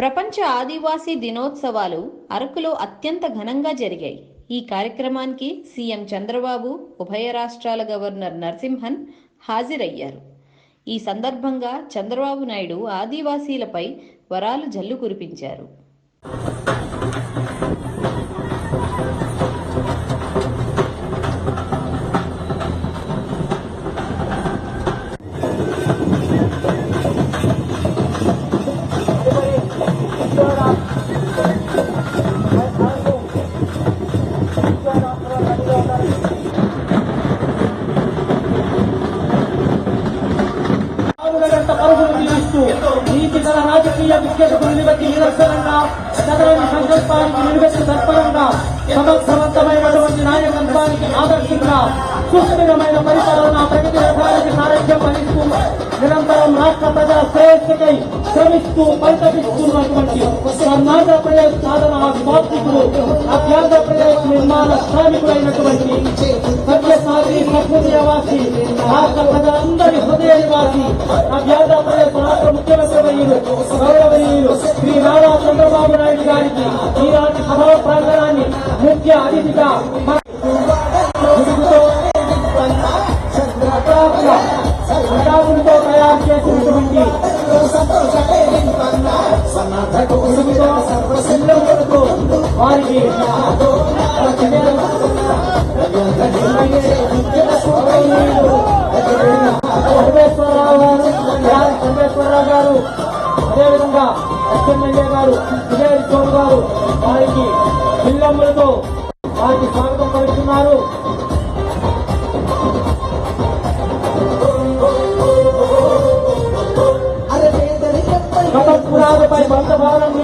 ప్రపంచ ఆదివాసీ దినోత్సవాలు అరకులో అత్యంత ఘనంగా జరిగాయి. ఈ కార్యక్రమానికి సీఎం చంద్రబాబు ఉభయ రాష్ట్రాల గవర్నర్ నరసింహన్ హాజరయ్యారు. ఈ సందర్భంగా చంద్రబాబు నాయుడు ఆదివాసీలపై వరాలు జల్లు కురిపించారు. రాజకీయ విద్యకు నిలబెట్టి నిరసనంగా నగరం సంకల్పానికి నిలబెట్టి తత్పరంగా సమర్థవంతమైనటువంటి నాయకత్వానికి ఆదర్శంగా సుస్థిరమైన పరిపాలన ప్రగతి రథానికి సారథ్యం వహిస్తూ నిరంతరం రాష్ట్ర ప్రజల శ్రేయస్సుకై శ్రమిస్తూ పరితపిస్తున్నటువంటి కర్ణాటకప్రదేశ్ సాధన స్వార్థికులు అభ్యాంధ్రప్రదేశ్ నిర్మాణ శ్రామికులైనటువంటి సత్యసాగి సహృదయవాసి రాష్ట్ర ప్రజలందరి హృదయ నివాసి అభ్యాంధ్రప్రదేశ్ రాష్ట్ర ముఖ్యమంత్రి వర్యులు గౌరవనీయులు శ్రీ నారా చంద్రబాబు నాయుడు గారికి ఈనాటి సభా ప్రాంగణాన్ని ముఖ్య అతిథిగా మన- ముసుగుతో చంద్రబాబుల అటాకులతో తయారు చేసినటువంటి ముసుగుతో పిల్లలతో వారికి అదేవిధంగా ఎస్ఎంఎల్ఏ గారు విజయ్ చౌదరి గారు వారికి పిల్లమ్మలతో వారికి స్వాగతం పలుకుతున్నారు.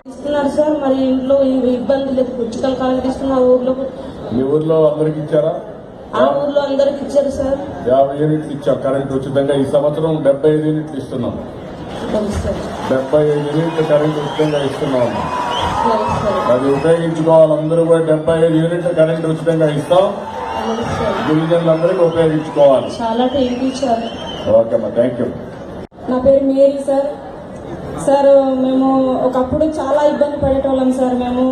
ఇస్తున్నారు సార్ మరి ఇంట్లో ఇవి ఇబ్బందులు పుచ్చకలు ఊర్లో మీ ఊర్లో అందరికి ఇచ్చారా? ఆ ఊర్లో అందరికి ఇచ్చారు సార్. యాభై యూనిట్లు ఇచ్చాం. కరెంట్ ఉచితంగా ఈ సంవత్సరం డెబ్బై ఐదు యూనిట్లు ఇస్తున్నాం. డెబ్బై ఐదు యూనిట్లు కరెంట్ ఉచితంగా ఇస్తున్నాం అది ఉపయోగించుకోవాలి. అందరూ కూడా డెబ్బై ఐదు యూనిట్లు కరెంట్ ఉచితంగా ఇస్తాం. గిరిజనులందరికీ ఉపయోగించుకోవాలి. చాలా థ్యాంక్ యూ సార్. ఓకే అమ్మా థ్యాంక్ యూ నా పేరు మేరీ సార్. సార్ మేము ఒకప్పుడు చాలా ఇబ్బంది పడేటోళ్ళం సార్. మేము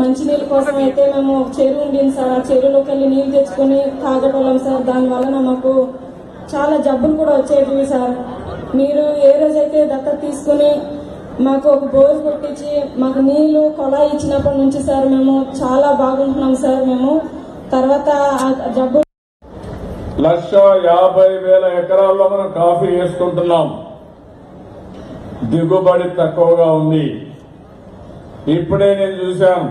మంచినీళ్ళ కోసం అయితే మేము చెరువు ఉండేది సార్. ఆ చెరువులోకి వెళ్ళి నీళ్ళు తెచ్చుకొని తాగటోళ్ళం సార్. దానివల్ల మాకు చాలా జబ్బులు కూడా వచ్చేటివి సార్. మీరు ఏ రోజైతే దత్త తీసుకుని మాకు ఒక బోర్ కొట్టించి మాకు నీళ్ళు కొలాయి ఇచ్చినప్పటి నుంచి సార్ మేము చాలా బాగుంటున్నాం సార్ మేము. తర్వాత జబ్బు లక్ష యాభై వేల ఎకరాల్లో మనం కాఫీ వేసుకుంటున్నాం. దిగుబడి తక్కువగా ఉంది. ఇప్పుడే నేను చూశాను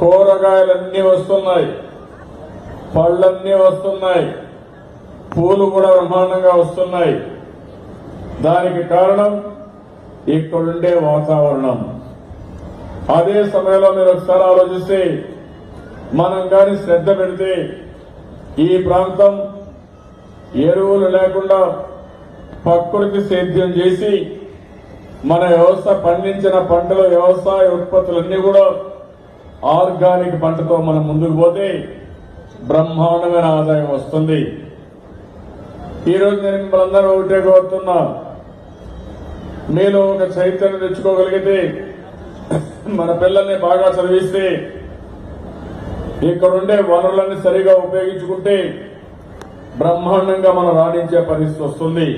కూరగాయలన్నీ వస్తున్నాయి. పళ్ళన్నీ వస్తున్నాయి. పూలు కూడా బ్రహ్మాండంగా వస్తున్నాయి. దానికి కారణం ఇక్కడుండే వాతావరణం. అదే సమయంలో మీరు ఒకసారి ఆలోచిస్తే మనం కానీ శ్రద్ధ పెడితే ఈ ప్రాంతం ఎరువులు లేకుండా ప్రకృతి సేద్యం చేసి మన వ్యవస్థ పండించిన పంటలు వ్యవసాయ ఉత్పత్తులన్నీ కూడా ఆర్గానిక్ పంటతో మనం ముందుకు పోతే బ్రహ్మాండమైన ఆదాయం వస్తుంది. ఈరోజు నేను మిమ్మల్ని అందరూ ఒకటే కోరుతున్నా. మీలో ఒక చైతన్యం తెచ్చుకోగలిగితే మన పిల్లల్ని బాగా చదివిస్తే ఇక్కడుండే వనరులన్నీ సరిగా ఉపయోగించుకుంటే బ్రహ్మాండంగా మనం రాణించే పరిస్థితి వస్తుంది.